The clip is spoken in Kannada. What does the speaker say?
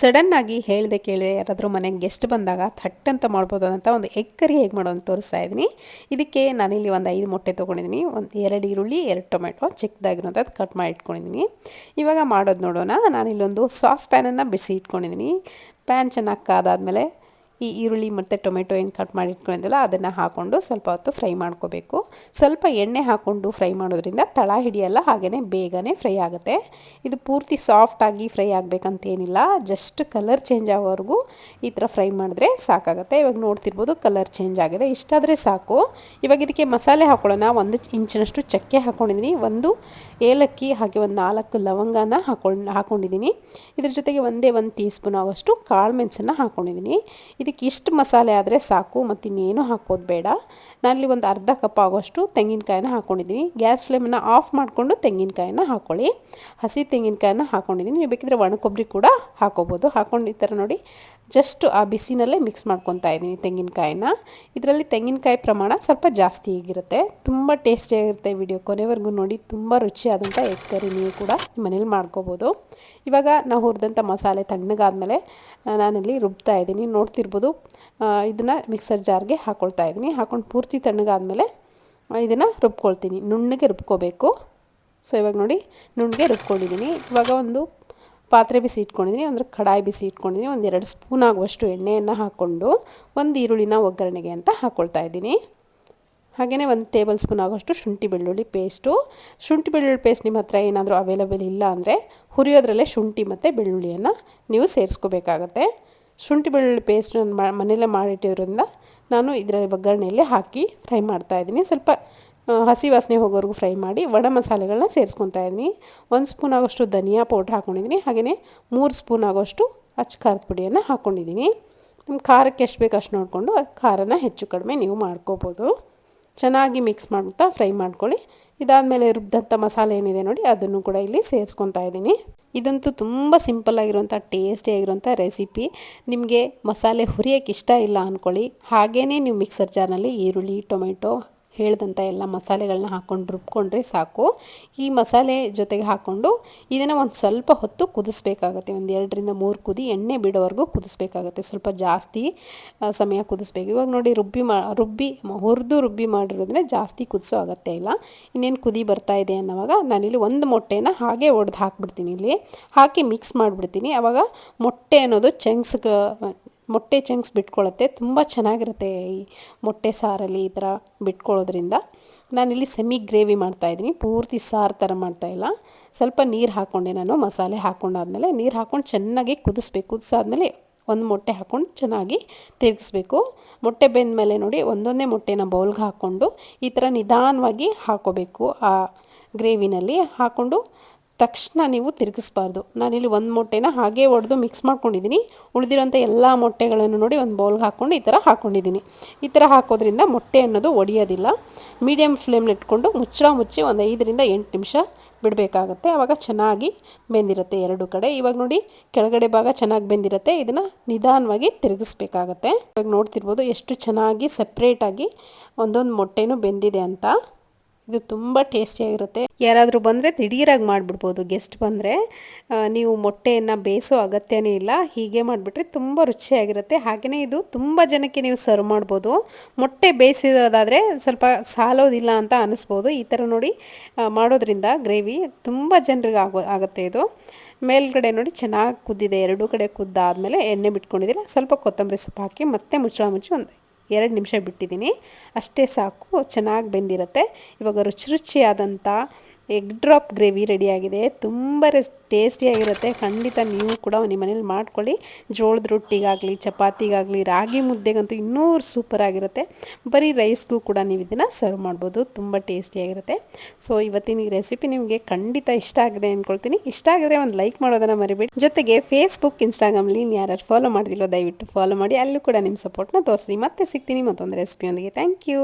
ಸಡನ್ನಾಗಿ ಹೇಳಿದೆ ಕೇಳಿದೆ ಯಾರಾದರೂ ಮನೆಗೆ ಗೆಸ್ಟ್ ಬಂದಾಗ ಥಟ್ ಅಂತ ಮಾಡ್ಬೋದು ಅಂತ ಒಂದು ಎಗ್ ಕರಿ ಹೇಗೆ ಮಾಡೋದು ಅಂತ ತೋರಿಸ್ತಾ ಇದ್ದೀನಿ. ಇದಕ್ಕೆ ನಾನಿಲ್ಲಿ ಒಂದು ಐದು ಮೊಟ್ಟೆ ತೊಗೊಂಡಿದ್ದೀನಿ. ಒಂದು ಎರಡು ಈರುಳ್ಳಿ, ಎರಡು ಟೊಮೆಟೊ ಚಿಕ್ಕದಾಗಿರೋಂಥದ್ದು ಕಟ್ ಮಾಡಿ ಇಟ್ಕೊಂಡಿದ್ದೀನಿ. ಇವಾಗ ಮಾಡೋದು ನೋಡೋಣ. ನಾನಿಲ್ಲೊಂದು ಸಾಸ್ ಪ್ಯಾನನ್ನು ಬಿಸಿ ಇಟ್ಕೊಂಡಿದ್ದೀನಿ. ಪ್ಯಾನ್ ಚೆನ್ನಾಗಿ ಕಾದಾದಮೇಲೆ ಈ ಈರುಳ್ಳಿ ಮತ್ತು ಟೊಮೆಟೊ ಏನು ಕಟ್ ಮಾಡಿ ಇಟ್ಕೊಂಡಿದ್ದಲ್ಲ ಅದನ್ನು ಹಾಕ್ಕೊಂಡು ಸ್ವಲ್ಪ ಹೊತ್ತು ಫ್ರೈ ಮಾಡ್ಕೋಬೇಕು. ಸ್ವಲ್ಪ ಎಣ್ಣೆ ಹಾಕ್ಕೊಂಡು ಫ್ರೈ ಮಾಡೋದ್ರಿಂದ ತಳ ಹಿಡಿಯಲ್ಲ ಹಾಗೆಯೇ ಬೇಗನೆ ಫ್ರೈ ಆಗುತ್ತೆ. ಇದು ಪೂರ್ತಿ ಸಾಫ್ಟಾಗಿ ಫ್ರೈ ಆಗಬೇಕಂತೇನಿಲ್ಲ ಜಸ್ಟ್ ಕಲರ್ ಚೇಂಜ್ ಆಗೋವರೆಗೂ ಈ ಥರ ಫ್ರೈ ಮಾಡಿದ್ರೆ ಸಾಕಾಗುತ್ತೆ. ಇವಾಗ ನೋಡ್ತಿರ್ಬೋದು ಕಲರ್ ಚೇಂಜ್ ಆಗಿದೆ, ಇಷ್ಟಾದರೆ ಸಾಕು. ಇವಾಗ ಇದಕ್ಕೆ ಮಸಾಲೆ ಹಾಕೊಳ್ಳೋಣ, ಒಂದು ಇಂಚಿನಷ್ಟು ಚಕ್ಕೆ ಹಾಕ್ಕೊಂಡಿದ್ದೀನಿ ಒಂದು ಏಲಕ್ಕಿ, ಹಾಗೆ ಒಂದು ನಾಲ್ಕು ಲವಂಗನ ಹಾಕೊಂಡು ಹಾಕ್ಕೊಂಡಿದ್ದೀನಿ ಇದ್ರ ಜೊತೆಗೆ ಒಂದೇ ಒಂದು ಟೀ ಸ್ಪೂನ್ ಆಗೋಷ್ಟು ಕಾಳು ಮೆಣಸನ್ನು ಹಾಕ್ಕೊಂಡಿದ್ದೀನಿ ಇದಕ್ಕೆ ಇಷ್ಟು ಮಸಾಲೆ ಆದರೆ ಸಾಕು ಮತ್ತು ಇನ್ನೇನು ಹಾಕೋದು ಬೇಡ. ನಾನಲ್ಲಿ ಒಂದು ಅರ್ಧ ಕಪ್ ಆಗೋಷ್ಟು ತೆಂಗಿನಕಾಯಿನ ಹಾಕ್ಕೊಂಡಿದ್ದೀನಿ ಗ್ಯಾಸ್ ಫ್ಲೇಮನ್ನು ಆಫ್ ಮಾಡಿಕೊಂಡು ತೆಂಗಿನಕಾಯಿನ ಹಾಕ್ಕೊಳ್ಳಿ ಹಸಿ ತೆಂಗಿನಕಾಯಿನ ಹಾಕ್ಕೊಂಡಿದ್ದೀನಿ ನೀವು ಬೇಕಿದ್ರೆ ಒಣ ಕೊಬ್ಬರಿ ಕೂಡ ಹಾಕೋಬೋದು. ಹಾಕೊಂಡು ಈ ಥರ ನೋಡಿ, ಜಸ್ಟ್ ಆ ಬಿಸಿನಲ್ಲೇ ಮಿಕ್ಸ್ ಮಾಡ್ಕೊತಾ ಇದ್ದೀನಿ ತೆಂಗಿನಕಾಯಿನ. ಇದರಲ್ಲಿ ತೆಂಗಿನಕಾಯಿ ಪ್ರಮಾಣ ಸ್ವಲ್ಪ ಜಾಸ್ತಿ ಆಗಿರುತ್ತೆ. ತುಂಬ ಟೇಸ್ಟಿಯಾಗಿರುತ್ತೆ ವಿಡಿಯೋ. ಕೊನೆವರೆಗೂ ನೋಡಿ, ತುಂಬ ರುಚಿಯಾದಂಥ ಎಗ್ ಕರಿ ನೀವು ಕೂಡ ಮನೇಲಿ ಮಾಡ್ಕೋಬೋದು. ಇವಾಗ ನಾವು ಹುರಿದಂಥ ಮಸಾಲೆ ತಣ್ಣಗಾದಮೇಲೆ, ನಾನಲ್ಲಿ ರುಬ್ತಾ ಇದ್ದೀನಿ. ನೋಡ್ತಿರ್ಬೋದು ಇದನ್ನು ಮಿಕ್ಸರ್ ಜಾರ್ಗೆ ಹಾಕ್ಕೊಳ್ತಾ ಇದ್ದೀನಿ. ಹಾಕೊಂಡು ಪೂರ್ತಿ ತಣ್ಣಗಾದ್ಮೇಲೆ ಇದನ್ನು ರುಬ್ಕೊಳ್ತೀನಿ. ನುಣ್ಣಗೆ ರುಬ್ಕೋಬೇಕು. ಸೊ ಇವಾಗ ನೋಡಿ ನುಣ್ಣಗೆ ರುಬ್ಕೊಂಡಿದ್ದೀನಿ ಇವಾಗ ಒಂದು ಪಾತ್ರೆ ಬಿಸಿ ಇಟ್ಕೊಂಡಿದ್ದೀನಿ ಅಂದರೆ ಕಡಾಯಿ ಬಿಸಿ ಇಟ್ಕೊಂಡಿದ್ದೀನಿ ಒಂದು ಎರಡು ಸ್ಪೂನ್ ಆಗುವಷ್ಟು ಎಣ್ಣೆಯನ್ನು ಹಾಕ್ಕೊಂಡು ಒಂದು ಈರುಳ್ಳಿನ ಒಗ್ಗರಣೆಗೆ ಅಂತ ಹಾಕ್ಕೊಳ್ತಾ ಇದ್ದೀನಿ. ಹಾಗೆಯೇ ಒಂದು ಟೇಬಲ್ ಸ್ಪೂನ್ ಆಗೋಷ್ಟು ಶುಂಠಿ ಬೆಳ್ಳುಳ್ಳಿ ಪೇಸ್ಟು. ಶುಂಠಿ ಬೆಳ್ಳುಳ್ಳಿ ಪೇಸ್ಟ್ ನಿಮ್ಮ ಹತ್ರ ಏನಾದರೂ ಅವೈಲೇಬಲ್ ಇಲ್ಲ ಅಂದರೆ ಹುರಿಯೋದ್ರಲ್ಲೇ ಶುಂಠಿ ಮತ್ತು ಬೆಳ್ಳುಳ್ಳಿಯನ್ನು ನೀವು ಸೇರಿಸ್ಕೋಬೇಕಾಗತ್ತೆ. ಶುಂಠಿ ಬೆಳ್ಳುಳ್ಳಿ ಪೇಸ್ಟ್ ನಾನು ಮನೆಯಲ್ಲೇ ಮಾಡಿಟ್ಟಿರೋದ್ರಿಂದ ನಾನು ಇದರ ಒಗ್ಗರಣೆಯಲ್ಲಿ ಹಾಕಿ ಫ್ರೈ ಮಾಡ್ತಾ ಇದ್ದೀನಿ. ಸ್ವಲ್ಪ ಹಸಿ ವಾಸನೆ ಹೋಗೋವರೆಗೂ ಫ್ರೈ ಮಾಡಿ ಒಣ ಮಸಾಲೆಗಳನ್ನ ಸೇರಿಸ್ಕೊತಾ ಇದ್ದೀನಿ. ಒಂದು ಸ್ಪೂನ್ ಆಗೋಷ್ಟು ಧನಿಯಾ ಪೌಡ್ರ್ ಹಾಕ್ಕೊಂಡಿದ್ದೀನಿ ಹಾಗೆಯೇ ಮೂರು ಸ್ಪೂನ್ ಆಗೋಷ್ಟು ಅಚ್ಚ ಖಾರದ ಪುಡಿಯನ್ನು ಹಾಕ್ಕೊಂಡಿದ್ದೀನಿ ನಿಮ್ಮ ಖಾರಕ್ಕೆ ಎಷ್ಟು ಬೇಕು ಅಷ್ಟು ನೋಡಿಕೊಂಡು ಖಾರನ ಹೆಚ್ಚು ಕಡಿಮೆ ನೀವು ಮಾಡ್ಕೋಬೋದು. ಚೆನ್ನಾಗಿ ಮಿಕ್ಸ್ ಮಾಡ್ತಾ ಫ್ರೈ ಮಾಡ್ಕೊಳ್ಳಿ. ಇದಾದಮೇಲೆ ರುಬ್ಬಿದಂಥ ಮಸಾಲೆ ಏನಿದೆ ನೋಡಿ, ಅದನ್ನು ಕೂಡ ಇಲ್ಲಿ ಸೇರಿಸ್ಕೊತಾ ಇದ್ದೀನಿ. ಇದಂತೂ ತುಂಬ ಸಿಂಪಲ್ ಆಗಿರುವಂಥ ಟೇಸ್ಟಿ ಆಗಿರುವಂಥ ರೆಸಿಪಿ ನಿಮಗೆ ಮಸಾಲೆ ಹುರಿಯೋಕ್ಕೆ ಇಷ್ಟ ಇಲ್ಲ ಅಂದ್ಕೊಳ್ಳಿ ಹಾಗೇ ನೀವು ಮಿಕ್ಸರ್ ಜಾರ್ನಲ್ಲಿ ಈರುಳ್ಳಿ, ಟೊಮೆಟೊ ಹೇಳಿದಂಥ ಎಲ್ಲ ಮಸಾಲೆಗಳನ್ನ ಹಾಕ್ಕೊಂಡು ರುಬ್ಕೊಂಡ್ರೆ ಸಾಕು. ಈ ಮಸಾಲೆ ಜೊತೆಗೆ ಹಾಕ್ಕೊಂಡು ಇದನ್ನು ಒಂದು ಸ್ವಲ್ಪ ಹೊತ್ತು ಕುದಿಸ್ಬೇಕಾಗತ್ತೆ. ಒಂದು ಎರಡರಿಂದ ಮೂರು ಕುದಿ ಎಣ್ಣೆ ಬಿಡೋವರೆಗೂ ಕುದಿಸ್ಬೇಕಾಗತ್ತೆ. ಸ್ವಲ್ಪ ಜಾಸ್ತಿ ಸಮಯ ಕುದಿಸ್ಬೇಕು. ಇವಾಗ ನೋಡಿ ರುಬ್ಬಿ ಮಾ, ರುಬ್ಬಿ, ಹುರಿದು ರುಬ್ಬಿ ಮಾಡಿರೋದ್ರೆ ಜಾಸ್ತಿ ಕುದಿಸೋ ಅಗತ್ಯ ಇಲ್ಲ. ಇನ್ನೇನು ಕುದಿ ಬರ್ತಾ ಇದೆ ಅನ್ನೋವಾಗ ನಾನಿಲ್ಲಿ ಒಂದು ಮೊಟ್ಟೆನ ಹಾಗೆ ಒಡೆದು ಹಾಕ್ಬಿಡ್ತೀನಿ ಇಲ್ಲಿ. ಹಾಕಿ ಮಿಕ್ಸ್ ಮಾಡಿಬಿಡ್ತೀನಿ. ಆವಾಗ ಮೊಟ್ಟೆ ಅನ್ನೋದು ಚೆಂಗ್ಸ್ಗೆ ಮೊಟ್ಟೆ ಚಂಕ್ಸ್ ಬಿಟ್ಕೊಳ್ಳುತ್ತೆ. ತುಂಬ ಚೆನ್ನಾಗಿರುತ್ತೆ ಈ ಮೊಟ್ಟೆ ಸಾರಲ್ಲಿ ಈ ಥರ ಬಿಟ್ಕೊಳ್ಳೋದ್ರಿಂದ. ನಾನಿಲ್ಲಿ ಸೆಮಿ ಗ್ರೇವಿ ಮಾಡ್ತಾಯಿದ್ದೀನಿ ಪೂರ್ತಿ ಸಾರು ಥರ ಮಾಡ್ತಾಯಿಲ್ಲ ಸ್ವಲ್ಪ ನೀರು ಹಾಕ್ಕೊಂಡೆ ನಾನು, ಮಸಾಲೆ ಹಾಕ್ಕೊಂಡಾದ್ಮೇಲೆ ನೀರು ಹಾಕ್ಕೊಂಡು ಚೆನ್ನಾಗಿ ಕುದಿಸ್ಬೇಕು. ಕುದಿಸಾದ್ಮೇಲೆ ಒಂದು ಮೊಟ್ಟೆ ಹಾಕ್ಕೊಂಡು ಚೆನ್ನಾಗಿ ತಿರುಗಿಸ್ಬೇಕು. ಮೊಟ್ಟೆ ಬೆಂದ ಮೇಲೆ ನೋಡಿ, ಒಂದೊಂದೇ ಮೊಟ್ಟೆನ ಬೌಲ್ಗೆ ಹಾಕ್ಕೊಂಡು ಈ ಥರ ನಿಧಾನವಾಗಿ ಹಾಕೋಬೇಕು ಆ ಗ್ರೇವಿನಲ್ಲಿ. ಹಾಕ್ಕೊಂಡು ತಕ್ಷಣ ನೀವು ತಿರುಗಿಸ್ಬಾರ್ದು. ನಾನಿಲ್ಲಿ ಒಂದು ಮೊಟ್ಟೆನ ಹಾಗೆ ಒಡೆದು ಮಿಕ್ಸ್ ಮಾಡ್ಕೊಂಡಿದ್ದೀನಿ ಉಳಿದಿರೋಂಥ ಎಲ್ಲ ಮೊಟ್ಟೆಗಳನ್ನು ನೋಡಿ ಒಂದು ಬೌಲ್ಗೆ ಹಾಕ್ಕೊಂಡು ಈ ಥರ ಹಾಕ್ಕೊಂಡಿದ್ದೀನಿ ಈ ಥರ ಹಾಕೋದ್ರಿಂದ ಮೊಟ್ಟೆ ಅನ್ನೋದು ಒಡೆಯೋದಿಲ್ಲ. ಮೀಡಿಯಮ್ ಫ್ಲೇಮ್ನ ಇಟ್ಕೊಂಡು ಮುಚ್ಚಳ ಮುಚ್ಚಿ ಒಂದು ಐದರಿಂದ ಎಂಟು ನಿಮಿಷ ಬಿಡಬೇಕಾಗತ್ತೆ. ಆವಾಗ ಚೆನ್ನಾಗಿ ಬೆಂದಿರುತ್ತೆ ಎರಡು ಕಡೆ. ಇವಾಗ ನೋಡಿ ಕೆಳಗಡೆ ಭಾಗ ಚೆನ್ನಾಗಿ ಬೆಂದಿರುತ್ತೆ. ಇದನ್ನು ನಿಧಾನವಾಗಿ ತಿರುಗಿಸ್ಬೇಕಾಗತ್ತೆ. ಇವಾಗ ನೋಡ್ತಿರ್ಬೋದು ಎಷ್ಟು ಚೆನ್ನಾಗಿ ಸಪ್ರೇಟಾಗಿ ಒಂದೊಂದು ಮೊಟ್ಟೆನೂ ಬೆಂದಿದೆ ಅಂತ. ಇದು ತುಂಬ ಟೇಸ್ಟಿಯಾಗಿರುತ್ತೆ ಯಾರಾದರೂ ಬಂದರೆ ದಿಢೀರಾಗಿ ಮಾಡಿಬಿಡ್ಬೋದು. ಗೆಸ್ಟ್ ಬಂದರೆ ನೀವು ಮೊಟ್ಟೆಯನ್ನು ಬೇಯಿಸೋ ಅಗತ್ಯನೇ ಇಲ್ಲ. ಹೀಗೆ ಮಾಡಿಬಿಟ್ರೆ ತುಂಬ ರುಚಿಯಾಗಿರುತ್ತೆ. ಹಾಗೆಯೇ ಇದು ತುಂಬ ಜನಕ್ಕೆ ನೀವು ಸರ್ವ್ ಮಾಡ್ಬೋದು. ಮೊಟ್ಟೆ ಬೇಯಿಸಿರೋದಾದರೆ ಸ್ವಲ್ಪ ಸಾಲೋದಿಲ್ಲ ಅಂತ ಅನ್ನಿಸ್ಬೋದು ಈ ಥರ ನೋಡಿ ಮಾಡೋದ್ರಿಂದ ಗ್ರೇವಿ ತುಂಬ ಜನರಿಗೆ ಆಗೋ, ಆಗುತ್ತೆ ಇದು. ಮೇಲ್ಗಡೆ ನೋಡಿ ಚೆನ್ನಾಗಿ ಕುದ್ದಿದೆ. ಎರಡೂ ಕಡೆ ಕುದ್ದಾದಮೇಲೆ ಎಣ್ಣೆ ಬಿಟ್ಕೊಂಡಿದ್ದೀನಿ ಸ್ವಲ್ಪ ಕೊತ್ತಂಬರಿ ಸೊಪ್ಪು ಹಾಕಿ ಮತ್ತೆ ಮುಚ್ಚಳ ಮುಚ್ಚಿ ಒಂದು. ಎರಡು ನಿಮಿಷ ಬಿಟ್ಟಿದ್ದೀನಿ. ಅಷ್ಟೇ ಸಾಕು ಚೆನ್ನಾಗಿ ಬೆಂದಿರುತ್ತೆ. ಇವಾಗ ರುಚಿ ರುಚಿಯಾದಂಥ ಎಗ್ ಡ್ರಾಪ್ ಗ್ರೇವಿ ರೆಡಿಯಾಗಿದೆ ತುಂಬ ರೆಸ್ ಟೇಸ್ಟಿಯಾಗಿರುತ್ತೆ ಖಂಡಿತ ನೀವು ಕೂಡ ನಿಮ್ಮ ಮನೇಲಿ ಮಾಡ್ಕೊಳ್ಳಿ. ಜೋಳದ ರೊಟ್ಟಿಗಾಗಲಿ, ಚಪಾತಿಗಾಗಲಿ, ರಾಗಿ ಮುದ್ದೆಗಂತೂ ಇನ್ನೂ ಸೂಪರಾಗಿರುತ್ತೆ ಬರೀ ರೈಸ್ಗೂ ಕೂಡ ನೀವು ಇದನ್ನು ಸರ್ವ್ ಮಾಡ್ಬೋದು. ತುಂಬ ಟೇಸ್ಟಿಯಾಗಿರುತ್ತೆ ಸೊ ಇವತ್ತಿನ ಈ ರೆಸಿಪಿ ನಿಮಗೆ ಖಂಡಿತ ಇಷ್ಟ ಆಗಿದೆ ಅಂದ್ಕೊಳ್ತೀನಿ ಇಷ್ಟ ಆಗಿದ್ರೆ ಒಂದು ಲೈಕ್ ಮಾಡೋದನ್ನು ಮರಿಬೇಡಿ. ಜೊತೆಗೆ ಫೇಸ್ಬುಕ್ ಇನ್ಸ್ಟಾಗ್ರಾಮ್ಲಿ ಯಾರು ಫಾಲೋ ಮಾಡಿದಿಲ್ಲೋ ದಯವಿಟ್ಟು ಫಾಲೋ ಮಾಡಿ. ಅಲ್ಲೂ ಕೂಡ ನಿಮ್ಮ ಸಪೋರ್ಟ್ನ ತೋರಿಸಿ. ಮತ್ತೆ ಸಿಗ್ತೀನಿ ಮತ್ತೊಂದು ರೆಸಿಪಿಯೊಂದಿಗೆ ಥ್ಯಾಂಕ್ ಯು